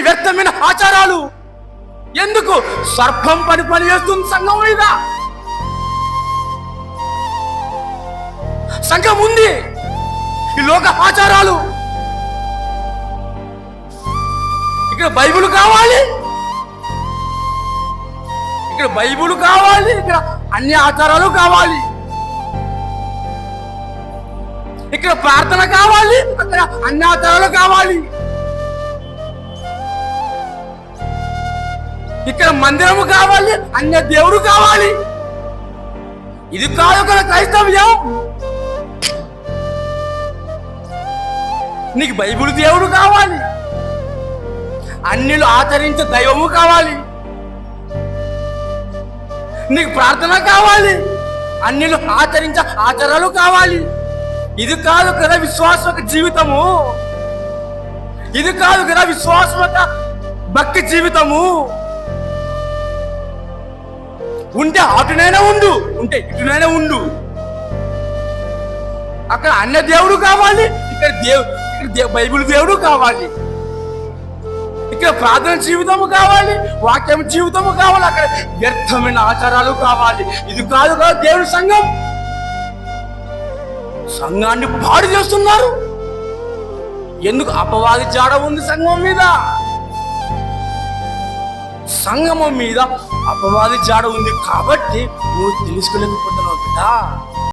వ్యర్థమైన ఆచారాలు. ఎందుకు? సర్పం పని పని చేస్తుంది సంఘం మీద. సంఘం ఉంది. ఈ లోక ఆచారాలు. ఇక్కడ బైబిల్ కావాలి. ఇక్కడ బైబిల్ కావాలి. ఇక్కడ అన్ని ఆచారాలు కావాలి. ఇక్కడ ప్రార్థన కావాలి. అక్కడ అన్ని ఆచారాలు కావాలి. ఇక్కడ మందిరము కావాలి అన్య దేవుడు కావాలి. ఇది కాదు కదా క్రైస్తవ్యం. నీకు బైబిల్ దేవుడు కావాలి. అన్నిలు ఆచరించే దైవము కావాలి. నీకు ప్రార్థన కావాలి. అన్నిలు ఆచరించే ఆచరణలు కావాలి. ఇది కాదు కదా విశ్వాసం జీవితము. ఇది కాదు కదా విశ్వాసం భక్తి జీవితము. ఉంటే అటునైనా ఉండు ఉంటే ఇటునైనా ఉండు. అక్కడ అన్న దేవుడు కావాలి ఇక్కడ దేవు ఇక్కడ దే- బైబిల్ దేవుడు కావాలి. ఇక్కడ ప్రార్థన జీవితము కావాలి వాక్యం జీవితము కావాలి అక్కడ వ్యర్థమైన ఆచారాలు కావాలి. ఇది కాదు కాదు దేవుడి సంఘం. సంఘాన్ని పాడు చేస్తున్నారు. ఎందుకు అపవాది జాడ ఉంది సంఘం మీద? సంగమం మీద అపవాది జాడ ఉంది కాబట్టి నువ్వు తెలుసుకోలేకపోతున్నావు బిడ్డ.